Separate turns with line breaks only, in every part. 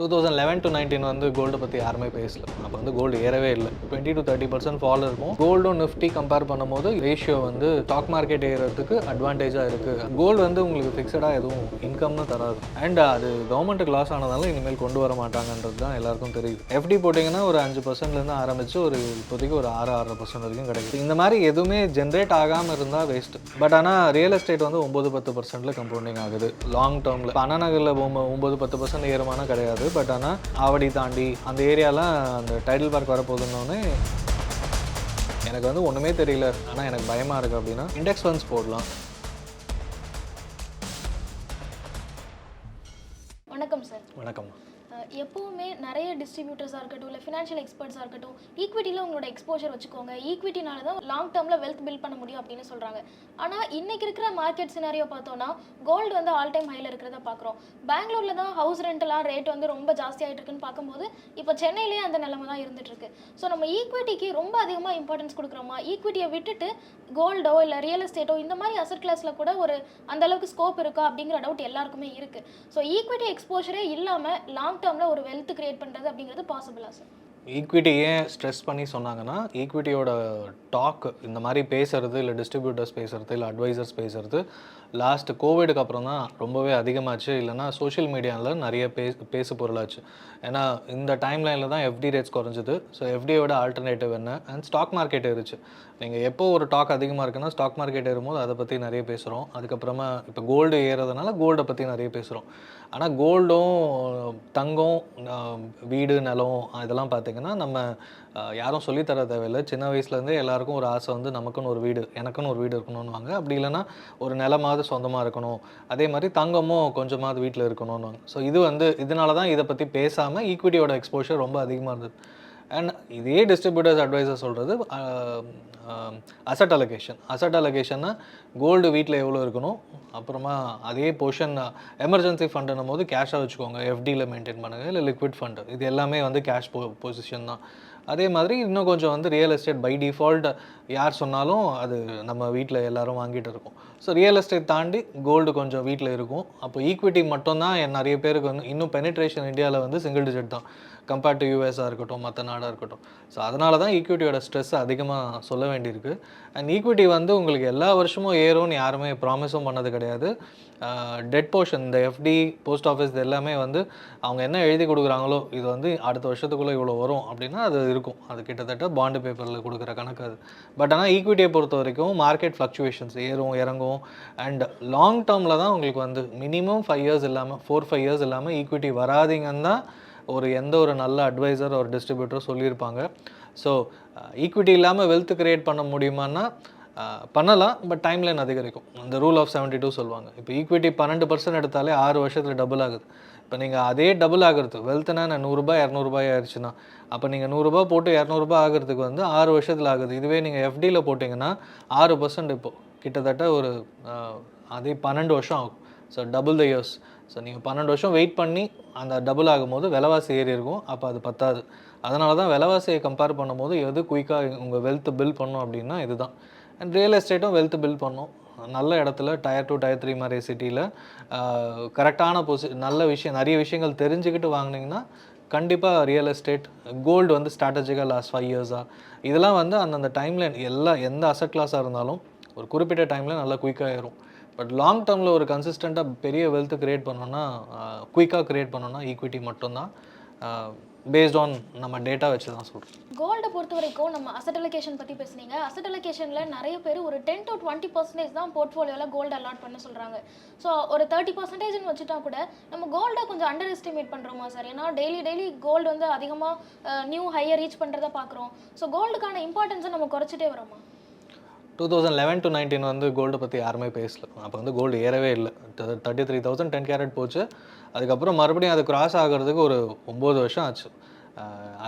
Two thousand eleven to nineteen வந்து gold பற்றி யாருமே பேசல. அப்போ வந்து கோல்டு ஏறவே இல்லை. Twenty to thirty percent fall இருக்கும். கோல்டும் நிஃப்டி கம்பேர் பண்ணும்போது ரேஷியோ வந்து ஸ்டாக் மார்க்கெட் ஏறதுக்கு அட்வான்டேஜாக இருக்குது கோல்டு வந்து உங்களுக்கு ஃபிக்ஸடாக எதுவும் இன்கம்னு தராது. அண்ட் அது கவர்மெண்ட்டுக்கு லாஸ் ஆனதால இனிமேல் கொண்டு வர மாட்டாங்கன்றது தான் எல்லாருக்கும் தெரியுது எஃப்டி போட்டிங்கன்னா ஒரு அஞ்சு பர்சன்ட்லேருந்து ஆரம்பித்து ஒரு இப்போதைக்கு ஒரு ஆறு ஆறரை பர்சன்ட் வரைக்கும் கிடைக்குது. இந்த மாதிரி எதுவுமே ஜென்ரேட் ஆகாமல் இருந்தால் வேஸ்ட் பட் ஆனால் ரியல் எஸ்டேட் வந்து ஒம்பது பத்து பர்சன்ட்டில் கம்பவுண்டிங் ஆகுது. லாங் டேர்மில் அண்ணா நகரில் ஒம்பது பத்து பர்சன்ட் ஏறுமானா கிடையாது. பட் ஆனால் ஆவடி தாண்டி அந்த ஏரியாலாம் அந்த டைட்டில் பார்க் வரப்போகுதுன்னொன்னே எனக்கு வந்து ஒன்றுமே தெரியல. ஆனால் எனக்கு பயமாக இருக்குது அப்படின்னா இண்டெக்ஸ் ஃபண்ட்ஸ் போடலாம்.
வணக்கம் சார்
வணக்கம்.
எப்போவுமே நிறைய டிஸ்ட்ரிபியூட்டர்ஸாக இருக்கட்டும் இல்லை ஃபினான்ஷியல் எக்ஸ்பர்ட்ஸாக இருக்கட்டும் ஈக்விட்டியில் உங்களோட எக்ஸ்போஷர் வச்சுக்கோங்க. ஈக்விட்டினால தான் லாங் டேர்மில் வெல்த் பில்ட் பண்ண முடியும் அப்படின்னு சொல்கிறாங்க ஆனால் இன்றைக்கி இருக்கிற மார்க்கெட் சினாரியோ பார்த்தோன்னா கோல்டு வந்து ஆல் டைம் ஹையில் இருக்கிறத பார்க்குறோம். பெங்களூரில் தான் ஹவுஸ் ரெண்டெல்லாம் ரேட் வந்து ரொம்ப ஜாஸ்தி இருக்குன்னு பார்க்கும்போது இப்போ சென்னையிலேயே அந்த நிலைமை தான் இருந்துகிட்ருக்கு ஸோ நம்ம ஈக்விட்டிக்கு ரொம்ப அதிகமாக இம்பார்ட்டன்ஸ் கொடுக்குறோமா? ஈக்விட்டியை விட்டுட்டு கோல்டோ இல்லை ரியல் எஸ்டேட்டோ இந்த மாதிரி அசட் கிளாஸில் கூட ஒரு அந்தளவுக்கு ஸ்கோப் இருக்கா அப்படிங்கிற டவுட் எல்லாருக்குமே இருக்குது ஸோ ஈக்விட்டி எக்ஸ்போஷரே இல்லாமல் லாங் டேர்மில் ஒரு வெல்த் கிரியேட் பண்ணுறது அப்படிங்கிறது பாசிபிளா சார்
ஈக்விட்டி ஏன் ஸ்ட்ரெஸ் பண்ணி சொன்னாங்கன்னா ஈக்விட்டியோட டாக் இந்த மாதிரி பேசுறது இல்லை டிஸ்ட்ரிபியூட்டர்ஸ் பேசுறது இல்லை அட்வைசர்ஸ் பேசுறது லாஸ்ட் கோவிடுக்கு அப்புறம் தான் ரொம்பவே அதிகமாச்சு. இல்லைன்னா சோஷியல் மீடியாவில் நிறைய பேச பேசு பொருளாச்சு. ஏன்னா இந்த டைம் லைனில் தான் எஃப்டி ரேட்ஸ் குறைஞ்சது. ஸோ எஃப்டியோட ஆல்டர்னேட்டிவ் என்ன? அண்ட் ஸ்டாக் மார்க்கெட் இருந்துச்சு நீங்கள் எப்போ ஒரு டாக் அதிகமாக இருக்குன்னா ஸ்டாக் மார்க்கெட் ஏறும்போது அதை பற்றி நிறைய பேசுகிறோம் அதுக்கப்புறமா இப்போ கோல்டு ஏறதுனால கோல்டை பற்றி நிறைய பேசுகிறோம் ஆனால் கோல்டும் தங்கம் வீடு நிலம் இதெல்லாம் பார்த்தீங்கன்னா நம்ம யாரும் சொல்லித்தர தேவையில்லை. சின்ன வயசுலேருந்தே எல்லாருக்கும் ஒரு ஆசை வந்து நமக்குன்னு ஒரு வீடு எனக்குன்னு ஒரு வீடு இருக்கணும்னுவாங்க. அப்படி இல்லைனா ஒரு நிலமாவது சொந்தமாக இருக்கணும். அதே மாதிரி தங்கமும் கொஞ்சமாவது வீட்டில் இருக்கணும்னுவாங்க. ஸோ இது வந்து இதனால தான் இதை பற்றி பேசாமல் ஈக்விட்டியோட எக்ஸ்போஷர் ரொம்ப அதிகமாக இருந்தது. அண்ட் இதே டிஸ்ட்ரிபியூட்டர்ஸ் அட்வைஸர் சொல்கிறது அசட் அலகேஷன் அசட் அலகேஷன்னா கோல்டு வீட்டில் எவ்வளோ இருக்கணும்? அப்புறமா அதே போர்ஷன் எமர்ஜென்சி ஃபண்டுன்னும் போது கேஷாக வச்சுக்கோங்க. எஃப்டியில் மெயின்டைன் பண்ணுங்கள் இல்லை லிக்விட் ஃபண்டு இது எல்லாமே வந்து கேஷ் பொ பொசிஷன் தான். அதே மாதிரி இன்னும் கொஞ்சம் வந்து ரியல் எஸ்டேட் பை டிஃபால்ட் யார் சொன்னாலும் அது நம்ம வீட்டில் எல்லாரும் வாங்கிட்டு இருக்கோம். ஸோ ரியல் எஸ்டேட் தாண்டி கோல்டு கொஞ்சம் வீட்டில் இருக்கும். அப்போ ஈக்விட்டி மட்டும்தான் நிறைய பேருக்கு வந்து இன்னும் பெனிட்ரேஷன் இந்தியாவில் வந்து சிங்கிள் டிஜிட் தான். கம்பேர்ட் டு யூஎஸாக இருக்கட்டும் மற்ற நாடாக இருக்கட்டும். ஸோ அதனால தான் ஈக்விட்டியோட ஸ்ட்ரெஸ் அதிகமாக சொல்ல வேண்டியிருக்கு. அண்ட் ஈக்விட்டி வந்து உங்களுக்கு எல்லா வருஷமும் ஏறும்னு யாருமே ப்ராமிஸும் பண்ணது கிடையாது. டெட் போர்ஷன் இந்த எஃப்டி போஸ்ட் ஆஃபீஸ் இது எல்லாமே வந்து அவங்க என்ன எழுதி கொடுக்குறாங்களோ இது வந்து அடுத்த வருஷத்துக்குள்ளே இவ்வளோ வரும் அப்படின்னா அது இருக்கும். அது கிட்டத்தட்ட பாண்டு பேப்பரில் கொடுக்குற கணக்கு அது. பட் ஆனால் ஈக்விட்டியை பொறுத்த வரைக்கும் மார்க்கெட் ஃப்ளக்சுவேஷன்ஸ் ஏறும் இறங்கும். அண்ட் லாங் டேர்மில் தான் உங்களுக்கு வந்து மினிமம் ஃபைவ் இயர்ஸ் இல்லாமல் ஃபோர் ஃபைவ் இயர்ஸ் இல்லாமல் ஈக்விட்டி வராதிங்கன்னு தான் ஒரு எந்த ஒரு நல்ல அட்வைசர் ஒரு டிஸ்ட்ரிபியூட்டரோ சொல்லியிருப்பாங்க. ஸோ ஈக்விட்டி இல்லாமல் வெல்த் க்ரியேட் பண்ண முடியுமான்னா பண்ணலாம் பட் டைம் லைன் அதிகரிக்கும். அந்த ரூல் ஆஃப் செவன்ட்டி டூ சொல்லுவாங்க. இப்போ ஈக்விட்டி பன்னெண்டு பர்சன்ட் எடுத்தாலே ஆறு வருஷத்தில் டபுள் ஆகுது. இப்போ நீங்கள் அதே டபுள் ஆகிறது வெல்த்னா நான் நூறுரூபா இரநூறுபாய் ஆயிடுச்சுன்னா அப்போ நீங்கள் நூறுரூபா போட்டு இரநூறுபா ஆகிறதுக்கு வந்து ஆறு வருஷத்தில் ஆகுது. இதுவே நீங்கள் எஃப்டியில் போட்டிங்கன்னா ஆறு பர்சன்ட் இப்போ. கிட்டத்தட்ட ஒரு அதே பன்னெண்டு வருஷம் ஆகும். So double the years so நீங்கள் பன்னெண்டு வருஷம் வெயிட் பண்ணி அந்த டபுள் ஆகும்போது விலைவாசி ஏறி இருக்கும். அப்போ அது பத்தாது. அதனால தான் விலைவாசியை கம்பேர் பண்ணும்போது எது குயிக்காக உங்கள் வெல்த் பில் பண்ணும் அப்படின்னா இதுதான். அண்ட் ரியல் எஸ்டேட்டும் வெல்த் பில் பண்ணும். நல்ல இடத்துல டயர் டூ டயர் த்ரீ மாதிரி சிட்டியில் கரெக்டான பொசி நல்ல விஷயம் நிறைய விஷயங்கள் தெரிஞ்சுக்கிட்டு வாங்குனீங்கன்னா கண்டிப்பாக ரியல் எஸ்டேட் கோல்டு வந்து ஸ்ட்ராட்டஜிக்காக லாஸ்ட் ஃபைவ் இயர்ஸாக இதெல்லாம் வந்து அந்தந்த டைமில் எல்லா எந்த அசட் கிளாஸாக இருந்தாலும் ஒரு குறிப்பிட்ட டைமில் நல்லா குயிக்காக ஏறும். பட் லாங் டேர்மில் ஒரு கன்சிஸ்டண்ட்டாக பெரிய வெல்த் க்ரியேட் பண்ணோன்னா குயிக்காக கிரியேட் பண்ணோன்னா ஈக்விட்டி மட்டும்தான். பேஸ்ட் ஆன் நம்ம டேட்டா வச்சு தான் சொல்கிறோம்
கோல்டை பொறுத்த வரைக்கும் நம்ம அசட் அலோகேஷன் பற்றி பேசுனீங்க. அசட் அலோகேஷனில் நிறைய பேர் ஒரு டென் டு டுவெண்ட்டி பர்சன்டேஜ் தான் போர்ட்ஃபோலியோவில் கோல்டு அலாட் பண்ண சொல்கிறாங்க ஸோ ஒரு தேர்ட்டி பர்சன்டேஜ்னு வச்சுட்டா கூட நம்ம கோல்டை கொஞ்சம் அண்டர் எஸ்டிமேட் பண்ணுறோமா சார் ஏன்னா டெய்லி டெய்லி கோல்டு வந்து அதிகமாக நியூ ஹையர் ரீச் பண்ணுறத பார்க்குறோம் ஸோ கோல்டுக்கான இம்பார்ட்டன்ஸை நம்ம குறைச்சிட்டே வரோமா?
Two thousand eleven to nineteen வந்து கோல்டை பற்றி யாருமே பேசல. அப்போ வந்து கோல்டு ஏறவே இல்லை. Thirty three thousand ten carat போச்சு. அதுக்கப்புறம் மறுபடியும் அது கிராஸ் ஆகிறதுக்கு ஒரு ஒம்பது வருஷம் ஆச்சு.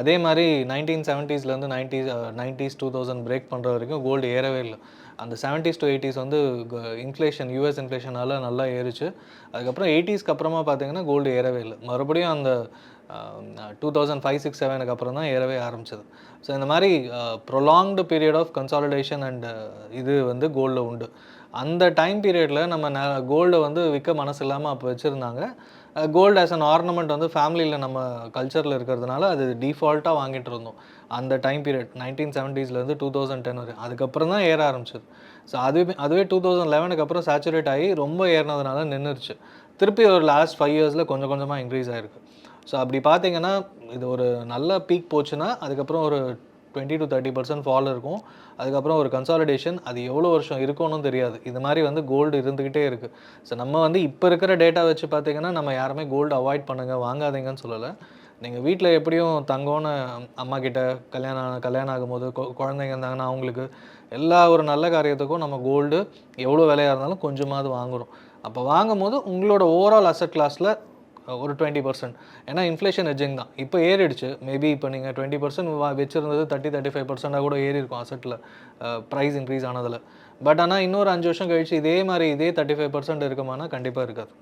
அதே மாதிரி nineteen செவன்ட்டீஸ்லேருந்து nineties nineties two thousand break பண்ணுற வரைக்கும் கோல்டு ஏறவே இல்லை. அந்த செவன்ட்டீஸ் டு எயிட்டிஸ் வந்து இன்ஃப்ளேஷன் யூஎஸ் இன்ஃப்ளேஷனால் நல்லா ஏறிச்சு. அதுக்கப்புறம் எயிட்டிஸ்க்கு அப்புறமா பார்த்தீங்கன்னா கோல்டு ஏறவே இல்லை. மறுபடியும் அந்த டூ தௌசண்ட் ஃபைவ் சிக்ஸ் செவனுக்கு அப்புறம் தான் ஏறவே ஆரம்பிச்சது. ஸோ இந்த மாதிரி prolonged period of consolidation and இது வந்து கோல்டில் உண்டு. அந்த டைம் பீரியடில் நம்ம கோல்டை வந்து விற்க மனசு இல்லாமல் அப்போ வச்சுருந்தாங்க. கோல்டு ஆஸ் அன் ஆர்னமெண்ட் வந்து ஃபேமிலியில் நம்ம கல்ச்சரில் இருக்கிறதுனால அது டிஃபால்ட்டாக வாங்கிட்டு இருந்தோம். அந்த டைம் பீரியட் நைன்டீன் செவன்ட்டீஸ்லேருந்து டூ தௌசண்ட் டென் வரை. அதுக்கப்புறம் தான் ஏற ஆரம்பிச்சது. ஸோ அதுவே அதுவே டூ தௌசண்ட் லெவனுக்கு அப்புறம் சேச்சுரேட் ஆகி ரொம்ப ஏறினதுனால நின்றுச்சு திருப்பி ஒரு லாஸ்ட் ஃபைவ் இயர்ஸில் கொஞ்சம் கொஞ்சமாக இன்க்ரீஸ் ஆகிருக்கு ஸோ அப்படி பார்த்தீங்கன்னா இது ஒரு நல்ல பீக் போச்சுன்னா அதுக்கப்புறம் ஒரு twenty to thirty percent fall இருக்கும். அதுக்கப்புறம் ஒரு கன்சாலிடேஷன் அது எவ்வளோ வருஷம் இருக்கும்னு தெரியாது. இது மாதிரி வந்து கோல்டு இருந்துக்கிட்டே இருக்குது ஸோ நம்ம வந்து இப்போ இருக்கிற டேட்டா வச்சு பார்த்தீங்கன்னா நம்ம யாருமே கோல்டு அவாய்ட் பண்ணுங்கள் வாங்காதீங்கன்னு சொல்லலை. நீங்கள் வீட்டில் எப்படியும் தங்கம்னு அம்மா கிட்ட கல்யாணம் கல்யாணம் ஆகும்போது குழந்தைங்க இருந்தாங்கன்னா அவங்களுக்கு எல்லா ஒரு நல்ல காரியத்துக்கும் நம்ம கோல்டு எவ்வளோ விலையாக இருந்தாலும் கொஞ்சமாவது வாங்குகிறோம் அப்போ வாங்கும்போது உங்களோட ஓவரால் அசட் கிளாஸில் ஒரு டுவெண்ட்டி பர்சன்ட் ஏன்னா இன்ஃப்ளேஷன் எட்ஜிங் தான். இப்போ ஏறிடுச்சு. மேபி இப்போ நீங்கள் டுவெண்ட்டி பர்சன்ட் வச்சிருந்தது தேர்ட்டி தேர்ட்டி ஃபைவ் பர்சென்ட்டாக கூட ஏறி இருக்கும் அசட்டில் ப்ரைஸ் இன்க்ரீஸ் ஆனதில். பட் ஆனால் இன்னொரு அஞ்சு வருஷம் கழிச்சு இதே மாதிரி இதே தேர்ட்டி ஃபைவ் பர்சன்ட் இருக்குமானா கண்டிப்பாக இருக்காது.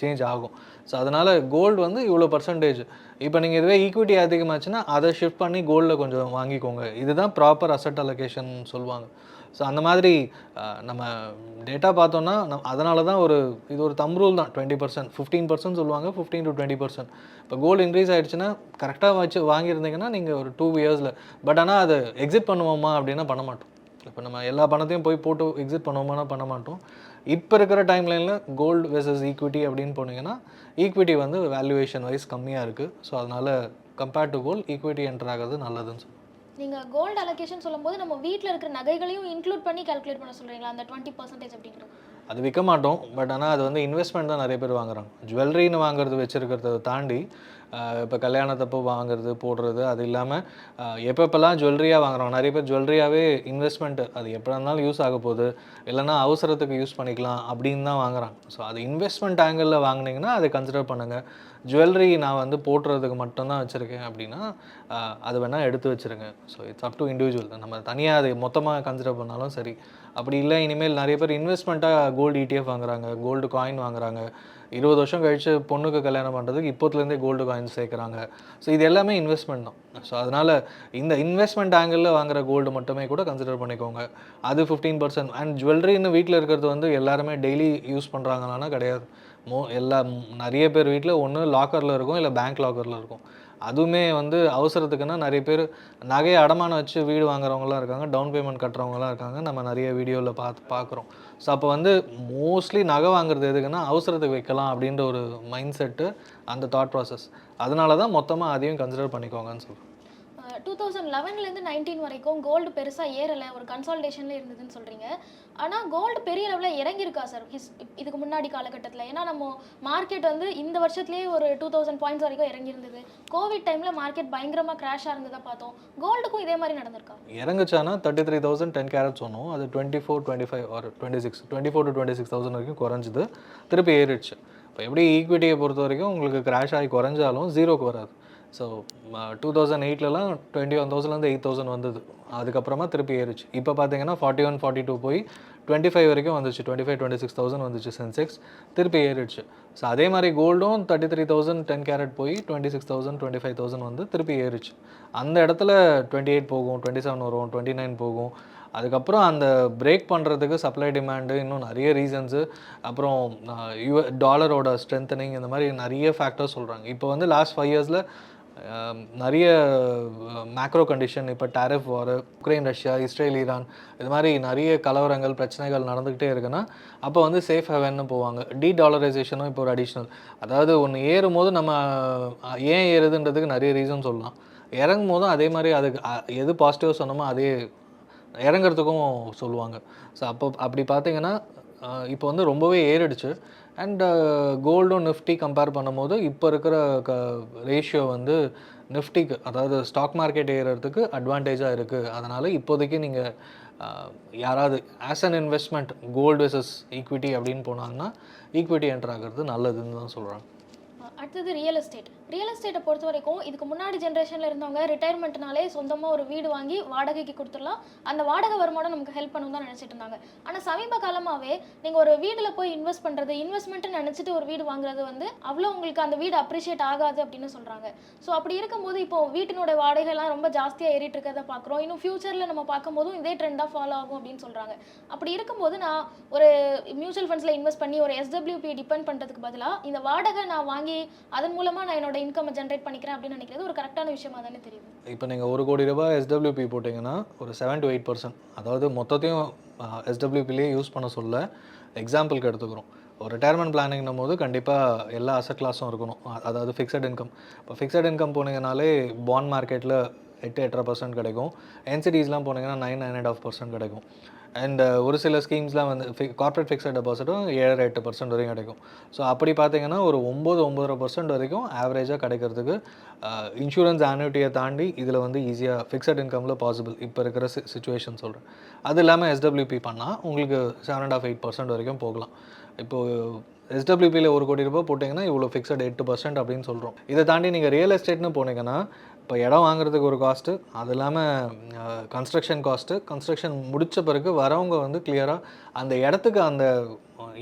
சேஞ்ச் ஆகும். ஸோ அதனால் கோல்டு வந்து இவ்வளோ பர்சன்டேஜ் இப்போ நீங்கள் இதுவே ஈக்விட்டி அதிகமாச்சுன்னா அதை ஷிஃப்ட் பண்ணி கோல்டில் கொஞ்சம் வாங்கிக்கோங்க. இதுதான் ப்ராப்பர் அசட் அலோகேஷன் சொல்லுவாங்க. ஸோ அந்த மாதிரி நம்ம டேட்டா பார்த்தோன்னா நம் அதனால தான் ஒரு இது ஒரு தம் ரூல் தான். டுவெண்ட்டி பர்சன்ட் ஃபிஃப்டீன் பர்சன்ட் சொல்லுவாங்க ஃபிஃப்டீன் டு டுவெண்ட்டி பர்சன்ட் இப்போ கோல்டு இன்க்ரீஸ் ஆகிடுச்சுன்னா கரெக்டாக வச்சு வாங்கியிருந்தீங்கன்னா நீங்கள் ஒரு டூ இயர்ஸில் பட் ஆனால் அது எக்ஸிட் பண்ணுவோமா அப்படின்னா பண்ண மாட்டோம். இப்போ நம்ம எல்லா பணத்தையும் போய் போட்டு எக்ஸிட் பண்ணுவோமானா பண்ண மாட்டோம். இப்போ இருக்கிற டைம் லைனில் கோல்டு வெர்சஸ் ஈக்விட்டி அப்படின்னு போனீங்கன்னா ஈக்விட்டி வந்து வேல்யூவேஷன் வைஸ் கம்மியாக இருக்குது ஸோ அதனால் compared to gold equity enter ஆகிறது நல்லதுன்னு சொல்லி
நீங்கள் கோல்டு அலோகேஷன் சொல்லும்போது நம்ம வீட்டில் இருக்கிற நகைகளையும் இன்க்ளூட் பண்ணி கால்குலேட் பண்ண சொல்கிறீங்களா அந்த டுவெண்ட்டி பர்சன்டேஜ் அப்படிங்கிறது.
அது விற்க மாட்டோம். பட் ஆனால் அது வந்து இன்வெஸ்ட்மெண்ட் தான் நிறைய பேர் வாங்குறாங்க. ஜுவல்லரின்னு வாங்குறது வச்சுருக்கிறத தாண்டி இப்போ கல்யாணத்தப்போ வாங்குறது போடுறது அது இல்லாமல் எப்பப்பெல்லாம் ஜுவல்லரியாக வாங்குறாங்க நிறைய பேர் ஜுவல்லரியாகவே இன்வெஸ்ட்மெண்ட் அது எப்போ இருந்தாலும் யூஸ் ஆக போகுது. இல்லைன்னா அவசரத்துக்கு யூஸ் பண்ணிக்கலாம் அப்படின்னு தான் வாங்குறாங்க. ஸோ அது இன்வெஸ்ட்மெண்ட் ஆங்கிளில் வாங்குனீங்கன்னா அதை கன்சிடர் பண்ணுங்கள் ஜுவல்லரி நான் வந்து போட்டுறதுக்கு மட்டும்தான் வச்சுருக்கேன் அப்படின்னா அது வேணால் எடுத்து வச்சுருங்க. So it's up to individual நம்ம தனியாக அதை மொத்தமாக கன்சிடர் பண்ணாலும் சரி அப்படி இல்லை இனிமேல் நிறைய பேர் இன்வெஸ்ட்மெண்ட்டாக கோல்டு இடிஎஃப் வாங்குறாங்க கோல்டு காயின் வாங்குறாங்க. இருபது வருஷம் கழித்து பொண்ணுக்கு கல்யாணம் பண்ணுறதுக்கு இப்போத்துலேருந்தே கோல்டு காயின் சேர்க்குறாங்க. ஸோ இது எல்லாமே இன்வெஸ்ட்மெண்ட் தான். ஸோ அதனால் இந்த இன்வெஸ்ட்மெண்ட் ஆங்கிளில் வாங்குற கோல்டு மட்டுமே கூட கன்சிடர் பண்ணிக்கோங்க. அது ஃபிஃப்டீன் பர்சன்ட் அண்ட் ஜுவல்லரின்னு வீட்டில் இருக்கிறது வந்து எல்லாருமே டெய்லி யூஸ் பண்ணுறாங்களான்னா கிடையாது. மோ எல்லா நிறைய பேர் வீட்டில் ஒன்று லாக்கரில் இருக்கும் இல்லை பேங்க் லாக்கரில் இருக்கும். அதுவுமே வந்து அவசரத்துக்குன்னா நிறைய பேர் நகையை அடமானம் வச்சு வீடு வாங்குறவங்களாம் இருக்காங்க டவுன் பேமெண்ட் கட்டுறவங்களாம் இருக்காங்க. நம்ம நிறைய வீடியோவில் பார்த்து பார்க்குறோம் ஸோ அப்போ வந்து மோஸ்ட்லி நகை வாங்குறது எதுக்குன்னா அவசரத்துக்கு வைக்கலாம் அப்படின்ற ஒரு மைண்ட் செட்டு அந்த தாட் ப்ராசஸ் அதனால தான் மொத்தமாக அதையும் கன்சிடர் பண்ணிக்கோங்கன்னு சொல்கிறேன்
டூ தௌசண்ட் லெவன்லேருந்து நைன்டீன் வரைக்கும் கோல்டு பெருசாக ஏறலை ஒரு கன்சால்டேஷனில் இருந்ததுன்னு சொல்கிறீங்க ஆனால் கோல்டு பெரிய லெவலில் இறங்கியிருக்கா சார் ஹிஸ் இதுக்கு முன்னாடி காலகட்டத்தில். ஏன்னா நம்ம மார்க்கெட் வந்து இந்த வருஷத்துலேயே ஒரு டூ தௌசண்ட் பாயிண்ட்ஸ் வரைக்கும் இறங்கியிருந்தது. கோவிட் டைமில் மார்க்கெட் பயங்கரமாக கிராஷாக இருந்ததை பார்த்தோம். கோல்டுக்கும் இதே மாதிரி நடந்திருக்கா?
இறங்குச்சானா thirty three thousand ten carat சொன்னோம். அது டுவெண்ட்டி ஃபோர் டுவெண்ட்டி ஃபைவ் ஒரு twenty six twenty four to twenty six thousand வரைக்கும் குறைஞ்சிது. திருப்பி ஏறிடுச்சு. இப்போ எப்படி ஈக்விட்டியை பொறுத்த வரைக்கும் உங்களுக்கு கிராஷ் ஆகி குறைஞ்சாலும் ஜீரோக்கு வராது. ஸோ டூ தௌசண்ட் எயிட்லலாம் டுவெண்ட்டி ஒன் தௌசண்ட்லேருந்து எயிட் தௌசண்ட் வந்தது. அதுக்கப்புறமா திருப்பி ஏறிச்சு. இப்போ பார்த்தீங்கன்னா ஃபார்ட்டி ஒன் ஃபார்ட்டி டூ போய் டுவெண்ட்டி ஃபைவ் வரைக்கும் வந்துச்சு. Twenty five twenty six thousand வந்துச்சு சென்செக்ஸ் திருப்பி ஏறிடுச்சு. ஸோ அதே மாதிரி கோல்டும் thirty three thousand ten carat போய் twenty six thousand twenty five thousand வந்து திருப்பி ஏறிச்சு. அந்த இடத்துல டுவெண்ட்டி எயிட் போகும் டுவெண்ட்டி செவன் வரும் டுவெண்ட்டி நைன் போகும். அதுக்கப்புறம் அந்த பிரேக் பண்ணுறதுக்கு சப்ளை டிமாண்டு இன்னும் நிறைய ரீசன்ஸு அப்புறம் யூ டாலரோட ஸ்ட்ரென்த்தனிங் இந்த மாதிரி நிறைய ஃபேக்டர்ஸ் சொல்கிறாங்க இப்போ வந்து லாஸ்ட் ஃபைவ் இயர்ஸில் நிறைய மேக்ரோ கண்டிஷன் இப்போ tariff war Ukraine Russia Israel Iran இது மாதிரி நிறைய கலவரங்கள் பிரச்சனைகள் நடந்துக்கிட்டே இருக்குன்னா அப்போ வந்து சேஃப் ஹெவன்னு போவாங்க. டி டாலரைசேஷனும் இப்போ ஒரு அடிஷ்னல் அதாவது ஒன்று ஏறும் போது நம்ம ஏன் ஏறுதுன்றதுக்கு நிறைய ரீசன் சொல்லலாம். இறங்கும் போதும் அதே மாதிரி அதுக்கு எது பாசிட்டிவ் சொன்னோமோ அதே இறங்குறதுக்கும் சொல்லுவாங்க. ஸோ அப்போ அப்படி பார்த்தீங்கன்னா இப்போ வந்து ரொம்பவே ஏறிடுச்சு. அண்ட் கோல்டும் நிஃப்டி கம்பேர் பண்ணும்போது இப்போ இருக்கிற க ரேஷியோ வந்து நிஃப்டிக்கு அதாவது ஸ்டாக் மார்க்கெட் ஏறுறதுக்கு அட்வான்டேஜாக இருக்குது அதனால் இப்போதைக்கு நீங்கள் யாராவது as an investment gold versus equity அப்படின்னு போனாங்கன்னா ஈக்விட்டி என்ட்ராகிறது ஆகிறது நல்லதுன்னு தான் சொல்கிறாங்க
அடுத்தது ரியல் எஸ்டேட் ரியல் எஸ்டேட்டை பொறுத்த வரைக்கும் இதுக்கு முன்னாடி ஜென்ரேஷனில் இருந்தவங்க ரிட்டையர்மெண்ட்னாலே சொந்தமாக ஒரு வீடு வாங்கி வாடகைக்கு கொடுத்துடலாம். அந்த வாடகை வருமானம் நமக்கு ஹெல்ப் பண்ணும் தான் நினச்சிட்டு இருந்தாங்க. ஆனால் சமீப காலமாகவே நீங்கள் ஒரு வீட்டில் போய் இன்வெஸ்ட் பண்ணுறது இன்வெஸ்ட்மெண்ட்டுன்னு நினச்சிட்டு ஒரு வீடு வாங்குறது வந்து அவ்வளோ உங்களுக்கு அந்த வீடு அப்ரிஷியேட் ஆகாது அப்படின்னு சொல்கிறாங்க ஸோ அப்படி இருக்கும்போது இப்போ வீட்டினோட வாடகைலாம் ரொம்ப ஜாஸ்தியாக ஏறிட்டு இருக்கிறத பார்க்குறோம் இன்னும் ஃபியூச்சரில் நம்ம பார்க்கும்போதும் இதே ட்ரெண்ட் தான் ஃபாலோ ஆகும் அப்படின்னு சொல்கிறாங்க அப்படி இருக்கும்போது நான் ஒரு மியூச்சுவல் ஃபண்ட்ஸில் இன்வெஸ்ட் பண்ணி ஒரு எஸ்டபிள்யூபி டிபெண்ட் பண்ணுறதுக்கு பதிலாக இந்த வாடகை நான் வாங்கி அதன் மூலமாக நான் என்னோட இன்கம் ஜென்ரேட் பண்ணிக்கிறேன் அப்படின்னு நினைக்கிறது ஒரு கரெக்டான விஷயமா தானே தெரியுது.
இப்போ நீங்கள் ஒரு கோடி ரூபாய் எஸ்டபிள்யூபி போட்டிங்கன்னா ஒரு செவன் டு எயிட் பர்சன்ட் அதாவது மொத்தத்தையும் எஸ்டபிள்யூபிலேயே யூஸ் பண்ண சொல்ல எக்ஸாம்பிளுக்கு எடுத்துக்கிறோம். ஒரு ரிட்டையர்மெண்ட் பிளானிங்னும் போது கண்டிப்பாக எல்லா அசட் கிளாஸும் இருக்கணும். அதாவது ஃபிக்ஸட் இன்கம் இப்போ ஃபிக்ஸட் இன்கம் போனீங்கனாலே பாண்ட் மார்க்கெட்டில் எட்டு எட்டரை பர்சன்ட் கிடைக்கும். என்சிடிஸ்லாம் போனீங்கன்னா nine nine and half percent கிடைக்கும். அண்ட் uh, ஒரு சில ஸ்கீம்ஸ்லாம் வந்து கார்ப்பரேட் ஃபிக்ஸட் டெபாசிட்டும் ஏழரை எட்டு பர்சன்ட் வரைக்கும் கிடைக்கும். ஸோ அப்படி பார்த்தீங்கன்னா ஒரு ஒம்பது ஒம்பதரை பர்சன்ட் வரைக்கும் ஆவரேஜாக கிடைக்கிறதுக்கு uh, இன்சூரன்ஸ் ஆனுவிட்டியை தாண்டி இதில் வந்து ஈஸியாக ஃபிக்ஸட் இன்கமில் பாசிபிள் இப்போ இருக்கிற சி சுச்சுவேஷன் சொல்கிறேன் அது இல்லாமல் எஸ்டபிள்யூபி பண்ணால் உங்களுக்கு seven and half eight percent வரைக்கும் போகலாம். இப்போது எஸ்டபிள்யூபியில் ஒரு கோடி ரூபாய் போட்டிங்கன்னா இவ்வளோ ஃபிக்ஸட் எட்டு பர்சன்ட் அப்படின்னு சொல்கிறோம் இதை தாண்டி நீங்கள் ரியல் எஸ்டேட்னு போனீங்கன்னா இப்போ இடம் வாங்குறதுக்கு ஒரு காஸ்ட்டு அது இல்லாமல் கன்ஸ்ட்ரக்ஷன் காஸ்ட்டு கன்ஸ்ட்ரக்ஷன் முடித்த பிறகு வரவங்க வந்து கிளியராக அந்த இடத்துக்கு அந்த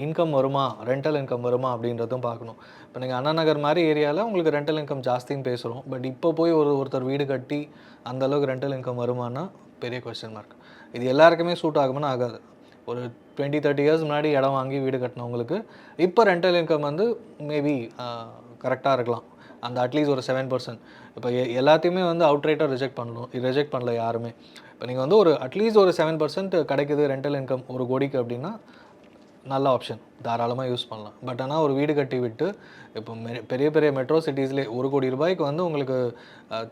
இன்கம் வருமா ரெண்டல் இன்கம் வருமா அப்படின்றதும் பார்க்கணும். இப்போ நீங்கள் அண்ணா நகர் மாதிரி ஏரியாவில் உங்களுக்கு ரெண்டல் இன்கம் ஜாஸ்தின்னு பேசுகிறோம் பட் இப்போ போய் ஒரு ஒருத்தர் வீடு கட்டி அந்தளவுக்கு ரெண்டல் இன்கம் வருமானா பெரிய கொஸ்டின் மார்க் இது எல்லாருக்குமே சூட் ஆகுமான்னு ஆகாது. ஒரு டுவெண்ட்டி தேர்ட்டி இயர்ஸ் முன்னாடி இடம் வாங்கி வீடு கட்டினவங்களுக்கு இப்போ ரெண்டல் இன்கம் வந்து மேபி கரெக்டாக இருக்கலாம். அந்த அட்லீஸ்ட் ஒரு செவன் பர்சன்ட் இப்போ எல்லாத்தையுமே வந்து அவுட்ரைட்டாக ரிஜெக்ட் பண்ணணும். ரிஜெக்ட் பண்ணல யாருமே. இப்போ நீங்கள் வந்து ஒரு அட்லீஸ்ட் ஒரு செவன் பர்சன்ட் கிடைக்குது ரெண்டல் இன்கம் ஒரு கோடிக்கு அப்படின்னா நல்ல ஆப்ஷன் தாராளமாக யூஸ் பண்ணலாம். பட் ஆனால் ஒரு வீடு கட்டி விட்டு இப்போ மெ- பெரிய பெரிய மெட்ரோ சிட்டிஸ்லேயே ஒரு கோடி ரூபாய்க்கு வந்து உங்களுக்கு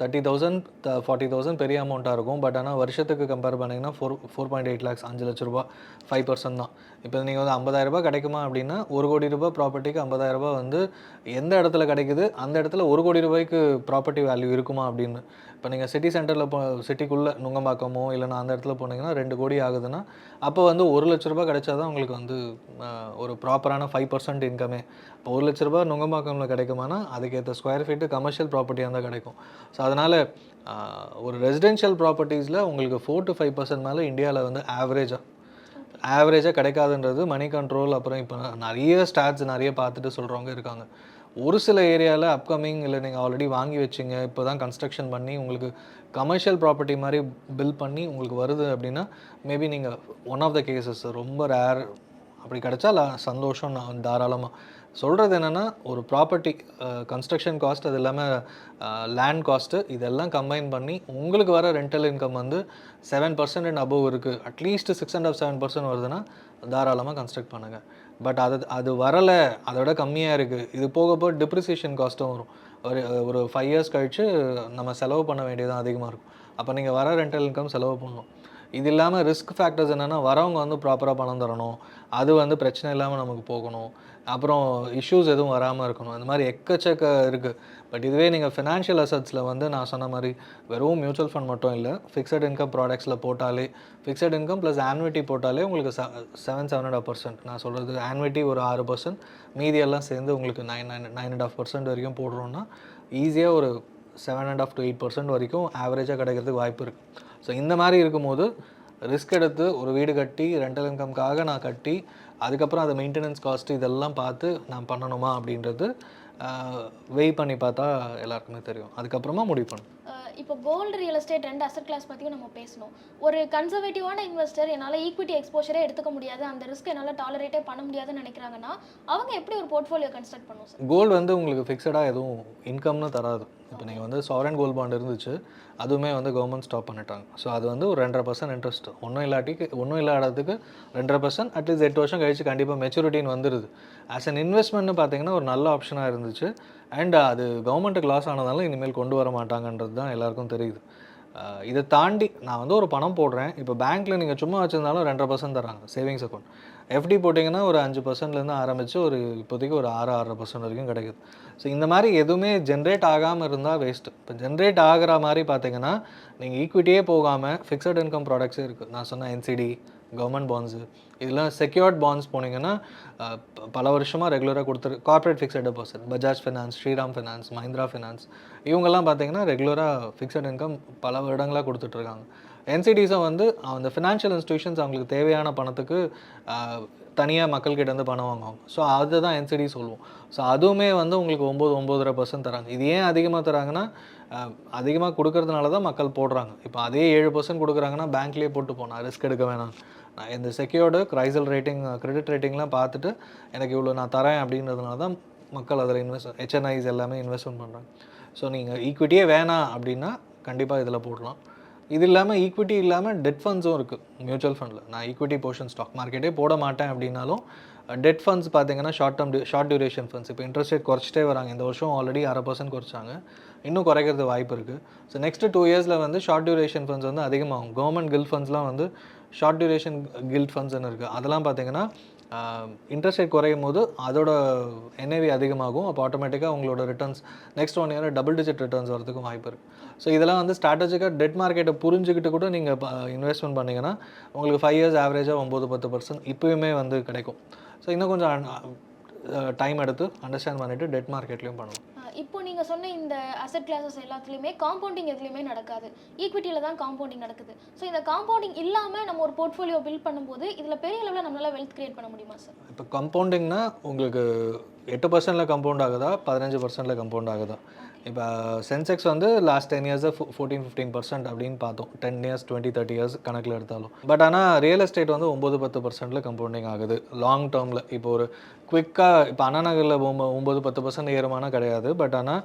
தேர்ட்டி தௌசண்ட் ஃபார்ட்டி தௌசண்ட் பெரிய அமௌண்ட்டாக இருக்கும். பட் ஆனால் வருஷத்துக்கு கம்பேர் பண்ணிங்கன்னா four four point eight lakhs அஞ்சு லட்ச ரூபா ஃபைவ் பர்சன்ட் தான். இப்போ நீங்கள் வந்து 50000 ரூபாய் கிடைக்குமா அப்படின்னா ஒரு கோடி ரூபாய் ப்ராப்பர்ட்டிக்கு 50000 ரூபாய் வந்து எந்த இடத்துல கிடைக்குது அந்த இடத்துல ஒரு கோடி ரூபாய்க்கு ப்ராப்பர்ட்டி வேல்யூ இருக்குமா அப்படின்னு. இப்போ நீங்கள் சிட்டி சென்டரில் போ சிட்டிக்குள்ளே நுங்கம்பாக்கமோ இல்லைனா அந்த இடத்துல போனீங்கன்னா ரெண்டு கோடி ஆகுதுன்னா அப்போ வந்து ஒரு லட்ச ரூபா கிடைச்சா தான் உங்களுக்கு வந்து ஒரு ப்ராப்பரான ஃபைவ் பர்சன்ட் இன்கமே இப்போ ஒரு லட்ச ரூபாய் நுங்கம்பாக்கமில் கிடைக்குமானா அதுக்கேற்ற ஸ்கொயர் ஃபீட்டு கமர்ஷியல் ப்ராப்பர்ட்டியாக இருந்தால் கிடைக்கும். ஸோ அதனால் ஒரு ரெசிடென்ஷியல் ப்ராப்பர்ட்டிஸில் உங்களுக்கு ஃபோர் டு ஃபைவ் பர்சன்ட் மேலே இந்தியாவில் வந்து ஆவரேஜாக ஆவரேஜாக கிடைக்காதுன்றது மணி கண்ட்ரோல் அப்புறம் இப்போ நிறைய ஸ்டாட்ஸ் நிறைய பார்த்துட்டு சொல்கிறவங்க இருக்காங்க. ஒரு சில ஏரியாவில் அப்கமிங் இல்லை நீங்கள் ஆல்ரெடி வாங்கி வச்சிங்க இப்போ தான் கன்ஸ்ட்ரக்ஷன் பண்ணி உங்களுக்கு கமர்ஷியல் ப்ராப்பர்ட்டி மாதிரி பில் பண்ணி உங்களுக்கு வருது அப்படின்னா மேபி நீங்கள் ஒன் ஆஃப் த கேசஸ் ரொம்ப ரேர் அப்படி கிடைச்சா சந்தோஷம் நான் தாராளமாக சொல்கிறது என்னென்னா ஒரு ப்ராப்பர்ட்டி கன்ஸ்ட்ரக்ஷன் காஸ்ட் அது இல்லாமல் லேண்ட் காஸ்ட்டு இதெல்லாம் கம்பைன் பண்ணி உங்களுக்கு வர ரெண்டல் இன்கம் வந்து செவன் பர்சன்ட் அண்ட் அபவ் இருக்குது at least six and half seven percent வருதுன்னா தாராளமாக கன்ஸ்ட்ரக்ட் பண்ணுங்கள் பட் அது அது வரலை. அதோட கம்மியாக இருக்குது இது போக போக டிப்ரிசியேஷன் காஸ்ட்டும் வரும். ஒரு ஒரு ஃபைவ் இயர்ஸ் கழித்து நம்ம செலவு பண்ண வேண்டியதான் அதிகமாக இருக்கும். அப்போ நீங்கள் வர ரெண்டல் இன்கம் செலவு பண்ணணும். இது இல்லாமல் ரிஸ்க் ஃபேக்டர்ஸ் என்னென்னா வரவங்க வந்து ப்ராப்பராக பணம் தரணும். அது வந்து பிரச்சனை இல்லாமல் நமக்கு போகணும். அப்புறம் இஷ்யூஸ் எதுவும் வராமல் இருக்கணும். அந்த மாதிரி எக்கச்சக்க இருக்குது பட் இதுவே நீங்கள் ஃபினான்ஷியல் அசட்ஸில் வந்து நான் சொன்ன மாதிரி வெறும் மியூச்சுவல் ஃபண்ட் மட்டும் இல்லை ஃபிக்ஸட் இன்கம் ப்ராடக்ட்ஸில் போட்டாலே ஃபிக்ஸட் இன்கம் ப்ளஸ் ஆன்விட்டி போட்டாலே உங்களுக்கு செவன் செவன் அண்ட் பர்சன்ட் நான் சொல்கிறது ஆன்விட்டி ஒரு ஆறு பர்சன்ட் மீதியெல்லாம் சேர்ந்து உங்களுக்கு nine nine nine and half percent வரைக்கும் போடுறோன்னா ஈஸியாக ஒரு seven and half to eight percent வரைக்கும் ஆவரேஜாக கிடைக்கிறதுக்கு வாய்ப்பு இருக்குது ஸோ இந்த மாதிரி இருக்கும்போது ரிஸ்க் எடுத்து ஒரு வீடு கட்டி ரெண்டல் இன்கம்காக நான் கட்டி அதுக்கப்புறம் அதை மெயின்டெனன்ஸ் காஸ்ட் இதெல்லாம் பார்த்து நான் பண்ணணுமா அப்படின்றது வெயிட் பண்ணி பார்த்தா எல்லாருக்குமே தெரியும். அதுக்கப்புறமா முடிவு
பண்ணும் இப்போ கோல்டு ரியல் எஸ்டேட் ரெண்டு அசட் கிளாஸ் பற்றியும் நம்ம பேசணும். ஒரு கன்சர்வேட்டிவான இன்வெஸ்டர் என்னால் ஈக்விட்டி எக்ஸ்போஷரே எடுத்துக்க முடியாது அந்த ரிஸ்க் என்னால் டாலரேட்டே பண்ண முடியாதுன்னு நினைக்கிறாங்கன்னா அவங்க எப்படி ஒரு போர்ட்ஃபோலியோ கன்ஸ்ட்ரக்ட் பண்ணுவோம் சார்
கோல்டு வந்து உங்களுக்கு ஃபிக்ஸடாக எதுவும் இன்கம்னு தராது. இப்போ நீங்கள் வந்து சாவரன் கோல்ட் பாண்ட் இருந்துச்சு அதுவுமே வந்து கவர்மெண்ட் ஸ்டாப் பண்ணிட்டாங்க. ஸோ அது வந்து ஒரு ரெண்டரை பர்சன்ட் இன்ட்ரெஸ்ட் ஒன்றும் இல்லாட்டிக்கு ஒன்றும் இல்லாததுக்கு ரெண்டரை பர்சன்ட் அட்லீஸ்ட் எட்டு வருஷம் கழிச்சு கண்டிப்பாக மெச்சூரிட்டின்னு வந்துடுது ஆஸ் அன் இன்வெஸ்ட்மெண்ட்னு பார்த்தீங்கன்னா ஒரு நல்ல ஆப்ஷனாக இருந்துச்சு. அண்ட் uh, அது கவர்மெண்ட்டுக்கு லாஸ் ஆனதால இனிமேல் கொண்டு வர மாட்டாங்கன்றது தான் எல்லாருக்கும் தெரியுது. இதை தாண்டி நான் வந்து ஒரு பணம் போடுறேன். இப்போ பேங்க்கில் நீங்கள் சும்மா வச்சுருந்தாலும் ரெண்டரை பர்சன்ட் தராங்க சேவிங்ஸ் அக்கௌண்ட் எஃப்டி போட்டிங்கன்னா ஒரு அஞ்சு பர்சன்ட்லேருந்து ஆரம்பித்து ஒரு இப்போதைக்கு ஒரு ஆறு ஆறரை பர்சன்ட் வரைக்கும் கிடைக்குது. ஸோ இந்த மாதிரி எதுவுமே ஜென்ரேட் ஆகாமல் இருந்தால் வேஸ்ட்டு இப்போ ஜென்ரேட் ஆகிற மாதிரி பார்த்தீங்கன்னா நீங்கள் ஈக்விட்டியே போகாமல் ஃபிக்ஸட் இன்கம் ப்ராடக்ட்ஸே இருக்குது நான் சொன்ன என்சிடி கவர்மெண்ட் பாண்ட்ஸு இதெல்லாம் செக்யூர்ட் பாண்ட்ஸ் போனீங்கன்னா பல வருஷமாக ரெகுலராக கொடுத்துரு corporate fixed deposit Bajaj finance Shriram finance Mahindra finance இவங்கெல்லாம் பார்த்தீங்கன்னா ரெகுலராக ஃபிக்ஸட் இன்கம் பல வருடங்களாக கொடுத்துட்ருக்காங்க என்சிடிஸும் வந்து அந்த ஃபினான்ஷியல் இன்ஸ்டியூஷன்ஸ் அவங்களுக்கு தேவையான பணத்துக்கு தனியாக மக்கள்கிட்டேருந்து பணம் வாங்குவாங்க. ஸோ அதுதான் என்சிடி சொல்லுவோம். ஸோ அதுவுமே வந்து உங்களுக்கு ஒம்பது ஒம்பதரை பர்சன்ட் தராங்க. இது ஏன் அதிகமாக தராங்கன்னா அதிகமாக கொடுக்கறதுனால தான் மக்கள் போடுறாங்க. இப்போ அதே ஏழு பர்சன்ட் கொடுக்குறாங்கன்னா பேங்க்லேயே போட்டு போனால் ரிஸ்க் எடுக்க வேணாம். இந்த செக்யூர்டு க்ரைசல் ரேட்டிங் கிரெடிட் ரேட்டிங்லாம் பார்த்துட்டு எனக்கு இவ்வளோ நான் தரேன் அப்படின்றதுனால தான் மக்கள் அதில் இன்வெஸ்ட் ஹெச்என்ஐஸ் எல்லாமே இன்வெஸ்ட்மெண்ட் பண்ணுறாங்க ஸோ நீங்கள் ஈக்விட்டியே வேணாம் அப்படின்னா கண்டிப்பாக இதில் போடலாம். இது இல்லாமல் ஈக்விட்டி இல்லாமல் டெட் ஃபண்ட்ஸும் இருக்குது மியூச்சுவல் ஃபண்டில் நான் ஈக்விட்டி போர்ஷன் ஸ்டாக் மார்க்கெட்டே போட மாட்டேன் அப்படின்னாலும் டெட் ஃபண்ட்ஸ் பார்த்தீங்கன்னா short term short duration funds இப்போ இன்ட்ரெஸ்ட் ரேட் குறைச்சிட்டே வராங்க. இந்த வருஷம் ஆல்ரெடி அரை பர்சன்ட் குறைச்சாங்க. இன்னும் குறைக்கிறது வாய்ப்பு இருக்குது ஸோ நெக்ஸ்ட் டூ இயர்ஸில் வந்து ஷார்ட் டியூரேஷன் ஃபண்ட்ஸ் வந்து அதிகமாகும். கவர்மெண்ட் கில் ஃபண்ட்ஸ்லாம் வந்து ஷார்ட் டியூரேஷன் கில்ட் ஃபண்ட்ஸ்னு இருக்குது அதெல்லாம் பார்த்தீங்கன்னா இன்ட்ரெஸ்ட் ரேட் குறையும் போது அதோட என்ஐவி அதிகமாகும். அப்போ ஆட்டோமேட்டிக்காக உங்களோட returns next one year double digit returns வரதுக்கும் வாய்ப்பு இருக்குது ஸோ இதெல்லாம் வந்து ஸ்ட்ராட்டஜிக்காக டெட் மார்க்கெட்டை புரிஞ்சுக்கிட்டு கூட நீங்கள் இன்வெஸ்ட்மெண்ட் பண்ணிங்கன்னா உங்களுக்கு ஃபைவ் இயர்ஸ் ஆவரேஜாக ஒம்பது பத்து பர்சன்ட் இப்போயுமே வந்து கிடைக்கும். ஸோ இன்னும் கொஞ்சம் டைம் எடுத்து அண்டர்ஸ்டாண்ட் பண்ணிவிட்டு டெட் மார்க்கெட்லேயும் பண்ணலாம்.
இப்போ நீங்கள் சொன்ன இந்த அசெட் கிளாஸஸ் எல்லாத்துலேயுமே காம்பவுண்டிங் எதுலேயுமே நடக்காது. ஈக்விட்டியில் தான் காம்பவுண்டிங் நடக்குது. ஸோ இந்த காம்பவுண்டிங் இல்லாமல் நம்ம ஒரு போர்ட்ஃபோலியோ பில்ட் பண்ணும்போது இதில் பெரிய லெவலில் நம்மளால வெல்த் கிரியேட் பண்ண முடியுமா சார்
இப்போ கம்பவுண்டிங்னா உங்களுக்கு எட்டு பர்சன்டில் கம்பவுண்ட் ஆகுதா பதினஞ்சு பர்சன்டில் கம்பவுண்ட் ஆகுதா? இப்போ சென்செக்ஸ் வந்து last ten years fourteen fifteen percent அப்படின்னு பார்த்தோம். Ten years twenty thirty years கணக்கில் எடுத்தாலும். பட் ஆனால் ரியல் எஸ்டேட் வந்து ஒம்பது பத்து பர்சன்டில் கம்பவுண்டிங் ஆகுது. லாங் டேர்மில் இப்போ ஒரு குவிக்காக இப்போ அண்ணா நகரில் ஒம்பது பத்து பர்சன்ட் ஏறுமானா கிடையாது. பட் ஆனால்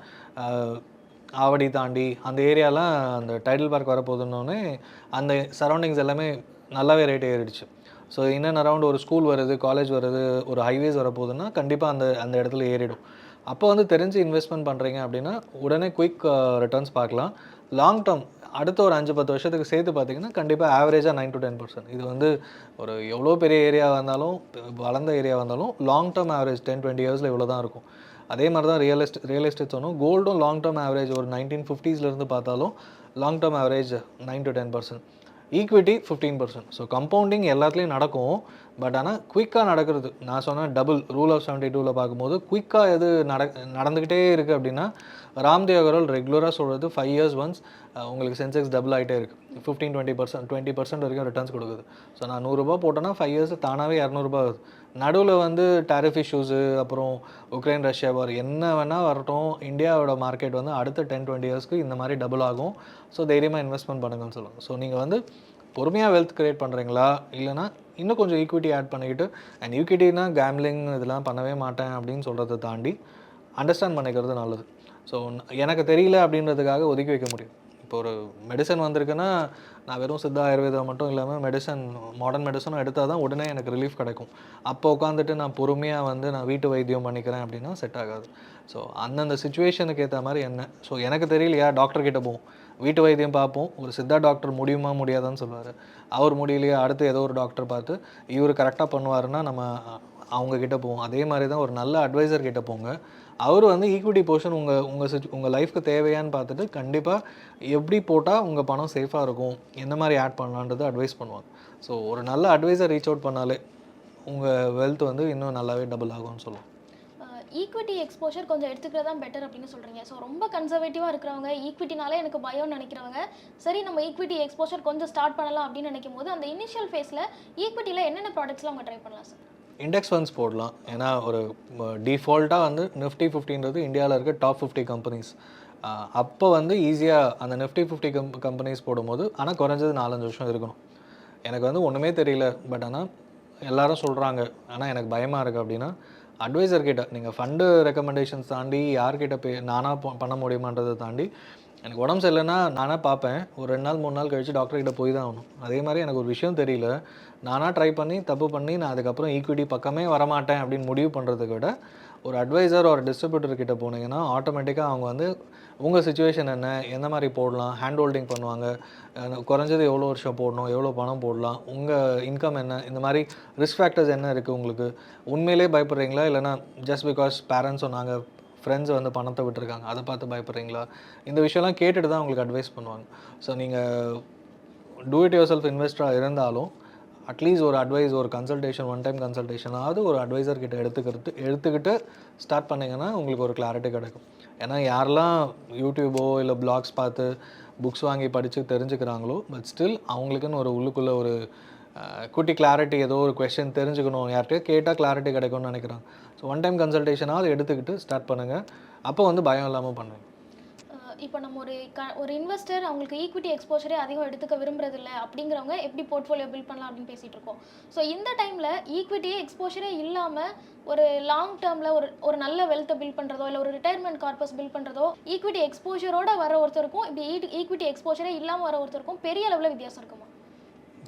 ஆவடி தாண்டி அந்த ஏரியாலாம் அந்த டைட்டில் பார்க் வரப்போகுதுன்னொன்னே அந்த சரௌண்டிங்ஸ் எல்லாமே நல்லாவே ரேட் ஏறிடுச்சு. ஸோ இன்னும் அரவுண்ட் ஒரு ஸ்கூல் வருது காலேஜ் வருது ஒரு ஹைவேஸ் வரப்போகுதுன்னா கண்டிப்பாக அந்த அந்த இடத்துல ஏறிடும். அப்போ வந்து தெரிஞ்சு இன்வெஸ்ட்மெண்ட் பண்ணுறீங்க அப்படின்னா உடனே குயிக் ரிட்டர்ன்ஸ் uh, பார்க்கலாம். லாங் டேர்ம் அடுத்த ஒரு அஞ்சு பத்து வருஷத்துக்கு சேர்த்து பார்த்தீங்கன்னா கண்டிப்பாக ஆவரேஜாக நைன் டு டென் பர்சன்ட் இது வந்து ஒரு எவ்வளோ பெரிய ஏரியாவாக இருந்தாலும் வளர்ந்த ஏரியாவாக இருந்தாலும் long term average ten twenty இயர்ஸில் இவ்வளோ தான் இருக்கும். அதே மாதிரி தான் ரியல் எஸ்டேட் ரியல் எஸ்டேட் சொன்னோம் கோல்டும் லாங் டேர்ம் ஆவரேஜ் ஒரு நைன்டீன் ஃபிஃப்டிஸ்லேருந்து பார்த்தாலும் long term average nine to ten percent equity fifteen percent so compounding எல்லாத்துலேயும் நடக்கும். பட் ஆனால் குயிக்காக நடக்கிறது. நான் சொன்ன டபுள் ரூல் ஆஃப் செவன்ட்டி டூவில் பார்க்கும்போது குயிக்காக எது நட நடந்துக்கிட்டே இருக்குது அப்படின்னா ராம்தேவ் அகர்வால் ரெகுலராக சொல்கிறது ஃபைவ் இயர்ஸ் ஒன்ஸ் உங்களுக்கு சென்செக்ஸ் டபுள் ஆகிட்டே இருக்குது fifteen twenty percent twenty percent வரைக்கும் ரிட்டர்ன்ஸ் கொடுக்குது. ஸோ நான் நூறுரூபா போட்டேன்னா ஃபைவ் இயர்ஸ் தானாகவே இரநூறுபா ஆகுது. நடுவில் வந்து டேரிஃப் இஷ்யூஸு அப்புறம் உக்ரைன் ரஷ்யா வார் என்ன வேணால் வரட்டும் இந்தியாவோட மார்க்கெட் வந்து அடுத்த டென் டுவெண்ட்டி இயர்ஸ்க்கு இந்த மாதிரி டபுள் ஆகும். ஸோ தைரியமாக இன்வெஸ்ட்மெண்ட் பண்ணுங்கன்னு சொல்லுவாங்க. ஸோ நீங்கள் வந்து பொறுமையாக வெல்த் கிரியேட் பண்ணுறீங்களா இல்லைனா இன்னும் கொஞ்சம் ஈக்விட்டி ஆட் பண்ணிக்கிட்டு அண்ட் ஈக்விட்டினா கேம்லிங் இதெல்லாம் பண்ணவே மாட்டேன் அப்படின்னு சொல்கிறத தாண்டி அண்டர்ஸ்டாண்ட் பண்ணிக்கிறது நல்லது. ஸோ எனக்கு தெரியல அப்படின்றதுக்காக ஒதுக்கி வைக்க முடியும். இப்போ ஒரு மெடிசன் வந்திருக்குன்னா நான் வெறும் சித்தா ஆயுர்வேதம் மட்டும் இல்லாமல் மெடிசன் மாடர்ன் மெடிசனும் எடுத்தால் தான் உடனே எனக்கு ரிலீஃப் கிடைக்கும். அப்போ உட்காந்துட்டு நான் பொறுமையாக வந்து நான் வீட்டு வைத்தியம் பண்ணிக்கிறேன் அப்படின்னா செட் ஆகாது. ஸோ அந்தந்த சுச்சுவேஷனுக்கு ஏற்ற மாதிரி என்ன? ஸோ எனக்கு தெரியலையா? டாக்டர் கிட்ட போவோம். வீட்டு வைத்தியம் பார்ப்போம். ஒரு சித்தா டாக்டர் முடியுமா முடியாதான்னு சொல்லுவார். அவர் முடியலையே அடுத்து ஏதோ ஒரு டாக்டர் பார்த்து இவர் கரெக்டாக பண்ணுவாருன்னா நம்ம அவங்கக்கிட்ட போவோம். அதே மாதிரி தான் ஒரு நல்ல அட்வைசர் கிட்ட போங்க. அவர் வந்து ஈக்விட்டி போர்ஷன் உங்கள் உங்கள் சிச் உங்கள் லைஃப்க்கு தேவையான்னு பார்த்துட்டு கண்டிப்பாக எப்படி போட்டால் உங்கள் பணம் சேஃபாக இருக்கும் எந்த மாதிரி ஆட் பண்ணலான்றது அட்வைஸ் பண்ணுவாங்க. ஸோ ஒரு நல்ல அட்வைசர் ரீச் அவுட் பண்ணாலே உங்கள் வெல்த் வந்து இன்னும் நல்லாவே டபுள் ஆகும்னு சொல்லுவோம்.
ஈக்விட்டி எக்ஸ்போஷர் கொஞ்சம் எடுத்துக்கிறது தான் பெட்டர் அப்படின்னு சொல்கிறீங்க ஸோ ரொம்ப கன்சர்வேட்டிவாக இருக்கிறவங்க ஈக்விட்டினாலே எனக்கு பயம்னு நினைக்கிறவங்க சரி நம்ம ஈக்விட்டி எக்ஸ்போஷர் கொஞ்சம் ஸ்டார்ட் பண்ணலாம் அப்படின்னு நினைக்கும் போது அந்த இனிஷியல் ஃபேஸில் ஈக்விட்டியில் என்னென்ன ப்ராடக்ட்ஸ்லாம் அவங்க ட்ரை பண்ணலாம் சார்
இண்டெக்ஸ் ஃபண்ட்ஸ் போடலாம். ஏன்னா ஒரு டிஃபால்ட்டாக வந்து நிஃப்டி ஃபிஃப்டின்றது இந்தியாவில் இருக்க டாப் ஃபிஃப்டி கம்பெனிஸ் அப்போ வந்து ஈஸியாக அந்த நிஃப்டி ஃபிஃப்டி கம் கம்பெனிஸ் போடும்போது ஆனால் குறைஞ்சது நாலஞ்சு வருஷம் இருக்கணும். எனக்கு வந்து ஒன்றுமே தெரியல பட் ஆனால் எல்லாரும் சொல்கிறாங்க ஆனால் எனக்கு பயமாக இருக்குது அப்படின்னா அட்வைசர் கிட்ட நீங்கள் ஃபண்டு ரெக்கமெண்டேஷன்ஸ் தாண்டி யார்கிட்ட பே நானாக பண்ண முடியுமான்றதை தாண்டி எனக்கு உடம்பு சரியில்லைன்னா நானாக பார்ப்பேன். ஒரு ரெண்டு நாள் மூணு நாள் கழித்து டாக்டர்கிட்ட போய் தான் ஆகணும். அதே மாதிரி எனக்கு ஒரு விஷயம் தெரியல. நானாக ட்ரை பண்ணி தப்பு பண்ணி நான் அதுக்கப்புறம் ஈக்விட்டி பக்கமே வரமாட்டேன் அப்படின்னு முடிவு பண்ணுறதை விட ஒரு அட்வைசர் ஒரு டிஸ்ட்ரிபியூட்டர் கிட்ட போனீங்கன்னா ஆட்டோமேட்டிக்காக அவங்க வந்து உங்கள் சுச்சுவேஷன் என்ன எந்த மாதிரி போடலாம் ஹேண்ட் ஹோல்டிங் பண்ணுவாங்க குறைஞ்சது எவ்வளோ வருஷம் போடணும் எவ்வளோ பணம் போடலாம் உங்கள் இன்கம் என்ன இந்த மாதிரி ரிஸ்க் ஃபேக்டர்ஸ் என்ன இருக்குது உங்களுக்கு? உண்மையிலே பயப்படுறீங்களா? இல்லைனா ஜஸ்ட் பிகாஸ் பேரண்ட்ஸ் சொன்னாங்க ஃப்ரெண்ட்ஸ் வந்து பணத்தை விட்டுருக்காங்க அதை பார்த்து பயப்படுறீங்களா? இந்த விஷயம்லாம் கேட்டுட்டு தான் உங்களுக்கு அட்வைஸ் பண்ணுவாங்க. ஸோ நீங்கள் டூ இட் யுவர் செல்ஃப் இன்வெஸ்டராக இருந்தாலும் அட்லீஸ்ட் ஒரு அட்வைஸ் ஒரு கன்சல்டேஷன் ஒன் டைம் கன்சல்டேஷனாவது ஒரு அட்வைசர் கிட்ட எடுத்துக்கிறது எடுத்துக்கிட்டு ஸ்டார்ட் பண்ணிங்கன்னா உங்களுக்கு ஒரு கிளாரிட்டி கிடைக்கும். ஏன்னா யாரெல்லாம் யூடியூபோ இல்லை பிளாக்ஸ் பார்த்து புக்ஸ் வாங்கி படித்து தெரிஞ்சுக்கிறாங்களோ பட் ஸ்டில் அவங்களுக்குன்னு ஒரு உள்ளுக்குள்ளே ஒரு குட்டி கிளாரிட்டி ஏதோ ஒரு கொஷின் தெரிஞ்சுக்கணும். யார்கிட்டயோ கேட்டால் கிளாரிட்டி கிடைக்கும்னு நினைக்கிறாங்க. ஸோ ஒன் டைம் கன்சல்டேஷனாவது எடுத்துக்கிட்டு ஸ்டார்ட் பண்ணுங்கள் அப்போ வந்து பயம் இல்லாமல்
பண்ணுங்கள் இப்போ நம்ம ஒரு க ஒரு இன்வெஸ்டர் அவங்களுக்கு ஈக்விட்டி எக்ஸ்போஷரே அதிகம் எடுத்துக்க விரும்புறதில்ல அப்படிங்கிறவங்க எப்படி போர்ட்ஃபோலியோ பில்ட் பண்ணலாம் அப்படின்னு பேசிகிட்டு இருக்கோம் ஸோ இந்த டைமில் ஈக்விட்டியே எக்ஸ்போஷரே இல்லாமல் ஒரு லாங் டேர்மில் ஒரு ஒரு நல்ல வெல்த்தை பில்ட் பண்ணுறதோ இல்லை ஒரு ரிட்டையர்மெண்ட் கார்பஸ் பில்ட் பண்ணுறதோ ஈக்விட்டி எக்ஸ்போஷரோட வர ஒருத்தருக்கும் இப்படி ஈக்விட்டி எக்ஸ்போஷரே இல்லாமல் வர ஒருத்தருக்கும் பெரிய அளவில் வித்தியாசம் இருக்குமா?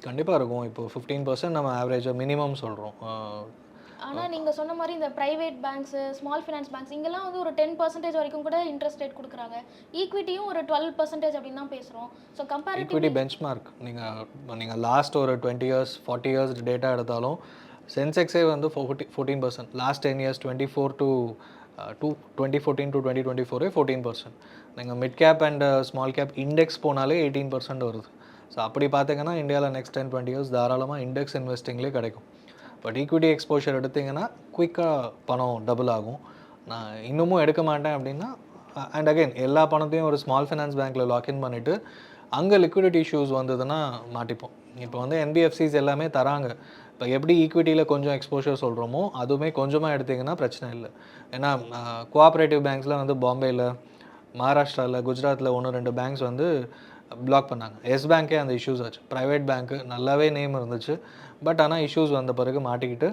கண்டிப்பாக இருக்கும். இப்போ ஃபிஃப்டீன் பர்சன்ட் நம்ம ஆவரேஜாக மினிமம் சொல்கிறோம்
ஆனால் நீங்கள் சொன்ன மாதிரி இந்த private banks small finance banks இங்கெல்லாம் வந்து ஒரு டென் பர்சன்டேஜ் வரைக்கும் கூட இன்ட்ரெஸ்ட் ரேட் கொடுக்குறாங்க. ஈக்விட்டியும் ஒரு டுவெல் பர்சன்டேஜ் அப்படின்னு தான் பேசுகிறோம் ஸோ கம்பேர்
ஈக்விட்டி பெஞ்ச்மார்க் நீங்கள் நீங்கள் லாஸ்ட் ஒரு twenty years forty years data எடுத்தாலும் சென்செக்ஸே வந்து forty fourteen percent last ten years twenty four to two twenty fourteen to twenty twenty ஃபோரே fourteen percent நீங்கள் mid cap and small cap index போனாலே eighteen percent வருது. So அப்படி பார்த்தீங்கன்னா இந்தியாவில் next ten twenty years தாராளமாக இண்டெக்ஸ் இன்வெஸ்டிங்லேயே கிடைக்கும். But equity exposure எடுத்தீங்கன்னா குயிக்காக பணம் டபுள் ஆகும். நான் இன்னமும் எடுக்க மாட்டேன் அப்படின்னா அண்ட் அகைன் எல்லா பணத்தையும் ஒரு ஸ்மால் ஃபினான்ஸ் பேங்க்கில் லாக்இன் பண்ணிவிட்டு அங்கே லிக்விடிட்டி இஷ்யூஸ் வந்ததுன்னா மாட்டிப்போம். இப்போ வந்து என்பிஎஃப்சிஸ் எல்லாமே தராங்க. இப்போ எப்படி ஈக்விட்டியில் கொஞ்சம் எக்ஸ்போஷர் சொல்கிறோமோ அதுவுமே கொஞ்சமாக எடுத்தீங்கன்னா பிரச்சனை இல்லை. ஏன்னா கோஆப்ரேட்டிவ் பேங்க்ஸில் வந்து பாம்பேயில் மகாராஷ்டிராவில் குஜராத்தில் ஒன்று ரெண்டு பேங்க்ஸ் வந்து பிளாக் பண்ணாங்க. எஸ் பேங்க்கே அந்த இஷ்யூஸ் ஆச்சு. ப்ரைவேட் பேங்க்கு நல்லாவே நேம் இருந்துச்சு. பட் ஆனால் இஷ்யூஸ் வந்த பிறகு மாட்டிக்கிட்டு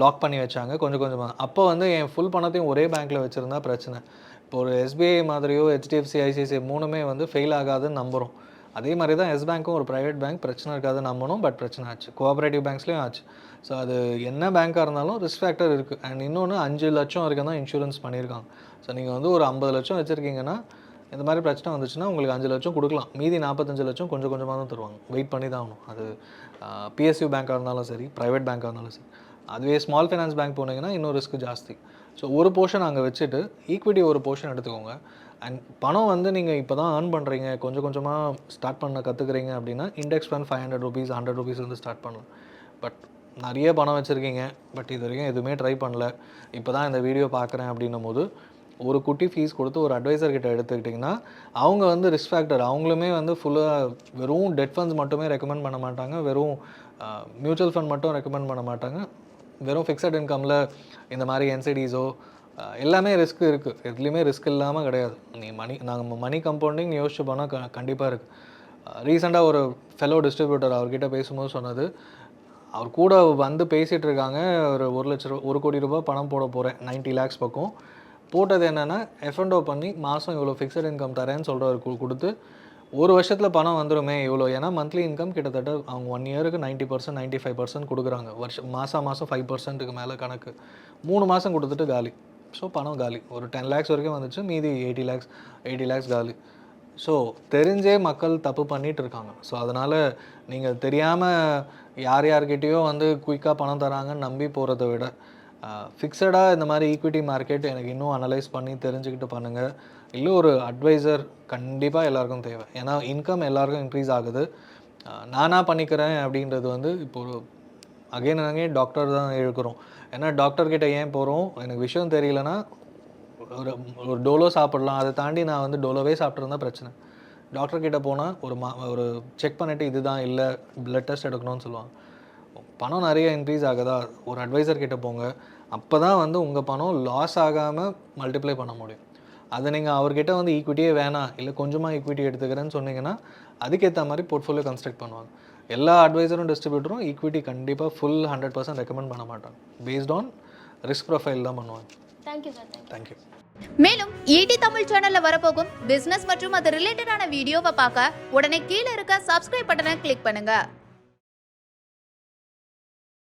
லாக் பண்ணி வச்சாங்க. கொஞ்சம் கொஞ்சமாக அப்போ வந்து என் ஃபுல் பணத்தையும் ஒரே பேங்க்கில் வச்சுருந்தா பிரச்சனை. இப்போ ஒரு எஸ்பிஐ மாதிரியோ ஹெச்டிஎஃப்சி ஐசிஐசிஐ மூணுமே வந்து ஃபெயில் ஆகாதுன்னு நம்புகிறோம் அதே மாதிரி தான் எஸ் பேங்க்கும் ஒரு ப்ரைவேட் பேங்க் பிரச்சனை இருக்காதுன்னு நம்பணும். பட் பிரச்சனை ஆச்சு. கோஆப்ரேட்டிவ் பேங்க்ஸ்லேயும் ஆச்சு. ஸோ அது என்ன பேங்க்காக இருந்தாலும் ரிஸ்க் ஃபேக்டர் இருக்குது அண்ட் இன்னொன்று அஞ்சு லட்சம் வரைக்கும் தான் இன்சூரன்ஸ் பண்ணியிருக்காங்க. ஸோ நீங்கள் வந்து ஒரு ஐம்பது லட்சம் வச்சுருக்கீங்கன்னா இந்த மாதிரி பிரச்சனை வந்துச்சுன்னா உங்களுக்கு அஞ்சு லட்சம் கொடுக்கலாம். மீதி நாற்பத்தஞ்சு லட்சம் கொஞ்சம் கொஞ்சமாக தான் தருவாங்க. வெயிட் பண்ணி தான் ஆகணும். அது பிஎஸ்யூ பேங்க்காக இருந்தாலும் சரி ப்ரைவேட் பேங்க்காக இருந்தாலும் சரி. அதுவே ஸ்மால் ஃபைனான்ஸ் பேங்க் போனீங்கன்னா இன்னும் ரிஸ்க் ஜாஸ்தி. ஸோ ஒரு போர்ஷன் அங்கே வச்சுட்டு ஈக்விட்டி ஒரு போர்ஷன் எடுத்துக்கோங்க. அண்ட் பணம் வந்து நீங்கள் இப்போ தான் ஏர்ன் பண்ணுறீங்க கொஞ்சம் கொஞ்சமாக ஸ்டார்ட் பண்ண கற்றுக்குறீங்க அப்படின்னா index fund five hundred rupees hundred rupees வந்து ஸ்டார்ட் பண்ணலாம். பட் நிறைய பணம் வச்சுருக்கீங்க. பட் இது வரைக்கும் எதுவுமே ட்ரை பண்ணல. இப்போ தான் இந்த வீடியோ பார்க்குறேன் அப்படின்னும் போது ஒரு குட்டி ஃபீஸ் கொடுத்து ஒரு அட்வைசர் கிட்ட எடுத்துக்கிட்டிங்கன்னா அவங்க வந்து ரிஸ்க் ஃபேக்டர் அவங்களுமே வந்து ஃபுல்லாக வெறும் டெட் ஃபண்ட்ஸ் மட்டுமே ரெக்கமெண்ட் பண்ண மாட்டாங்க. வெறும் மியூச்சுவல் ஃபண்ட் மட்டும் ரெக்கமெண்ட் பண்ண மாட்டாங்க. வெறும் ஃபிக்ஸட் இன்கமில் இந்த மாதிரி என்சிடிஸோ எல்லாமே ரிஸ்க் இருக்குது எதுலேயுமே ரிஸ்க் இல்லாமல் கிடையாது. நீ மணி நாங்கள் மணி கம்பவுண்டிங் யோசிச்சு போனால் க கண்டிப்பாக இருக்குது ரீசெண்டாக ஒரு ஃபெலோ டிஸ்ட்ரிபியூட்டர் அவர்கிட்ட பேசும்போது சொன்னது அவர் கூட வந்து பேசிகிட்டு இருக்காங்க. ஒரு ஒரு லட்ச ரூபா ஒரு கோடி ரூபாய் பணம் போட போகிறேன் 90 லேக்ஸ் பக்கம். போட்டது என்னென்னா எஃப்என்டோ பண்ணி மாதம் இவ்வளோ ஃபிக்ஸட் இன்கம் தரேன்னு சொல்கிறவர் கொடுத்து ஒரு வருஷத்தில் பணம் வந்துருமே இவ்வளோ ஏன்னா மந்த்லி இன்கம் கிட்டத்தட்ட அவங்க ஒன் இயருக்கு ninety percent ninety five percent கொடுக்குறாங்க. வருஷம் மாதம் மாதம் ஃபைவ் பர்சன்ட்டுக்கு மேலே கணக்கு. மூணு மாதம் கொடுத்துட்டு காலி. ஸோ பணம் காலி. ஒரு டென் லேக்ஸ் வரைக்கும் வந்துச்சு மீதி எயிட்டி லேக்ஸ் எயிட்டி லேக்ஸ் காலி. ஸோ தெரிஞ்சே மக்கள் தப்பு பண்ணிகிட்டு இருக்காங்க. ஸோ அதனால் நீங்கள் தெரியாமல் யார் யார்கிட்டேயோ வந்து குயிக்காக பணம் தராங்கன்னு நம்பி போகிறத விட ஃபிக்ஸடாக இந்த மாதிரி ஈக்விட்டி மார்க்கெட் எனக்கு இன்னும் அனலைஸ் பண்ணி தெரிஞ்சுக்கிட்டு பண்ணுங்கள் இல்லை ஒரு அட்வைசர் கண்டிப்பாக எல்லாருக்கும் தேவை. ஏன்னா இன்கம் எல்லாருக்கும் இன்க்ரீஸ் ஆகுது. நானாக பண்ணிக்கிறேன் அப்படின்றது வந்து இப்போ ஒரு அகைன் அகைன் டாக்டர் தான் இழுக்கிறோம் ஏன்னா டாக்டர்கிட்ட ஏன் போகிறோம் எனக்கு விஷயம் தெரியலனா ஒரு ஒரு டோலோ சாப்பிடலாம். அதை தாண்டி நான் வந்து டோலோவே சாப்பிட்ருந்தா பிரச்சனை. டாக்டர்கிட்ட போனால் ஒரு மா ஒரு செக் பண்ணிவிட்டு இதுதான் இல்லை ப்ளட் டெஸ்ட் எடுக்கணும்னு சொல்லுவாங்க. பணம் நிறைய இன்க்ரீஸ் ஆகுதா? ஒரு அட்வைசர் கிட்ட போங்க. அப்போ தான் வந்து உங்கள் பணம் லாஸ் ஆகாமல் மல்டிப்ளை பண்ண முடியும். அதை நீங்கள் அவர்கிட்ட வந்து ஈக்விட்டியே வேணாம் இல்லை கொஞ்சமாக ஈக்விட்டி எடுத்துக்கிறேன்னு சொன்னீங்கன்னா அதுக்கேற்ற மாதிரி போர்ட்ஃபோலியோ கன்ஸ்ட்ரக்ட் பண்ணுவாங்க. எல்லா அட்வைசரும் டிஸ்ட்ரிபியூட்டரும் ஈக்விட்டி கண்டிப்பாக ஃபுல் ஹண்ட்ரட் பர்சன்ட் ரெக்கமெண்ட் பண்ண மாட்டாங்க. பேஸ்ட் ஆன் ரிஸ்க் ப்ரொஃபைல் தான் பண்ணுவாங்க.
Thank you sir
thank you
மேலும் ஈடி தமிழ் சேனல்ல வரப்போகும் பிசினஸ் மற்றும் அது ரிலேட்டடான வீடியோவை பார்க்க உடனே கீழே இருக்க சப்ஸ்கிரைப் பட்டனை கிளிக் பண்ணுங்க.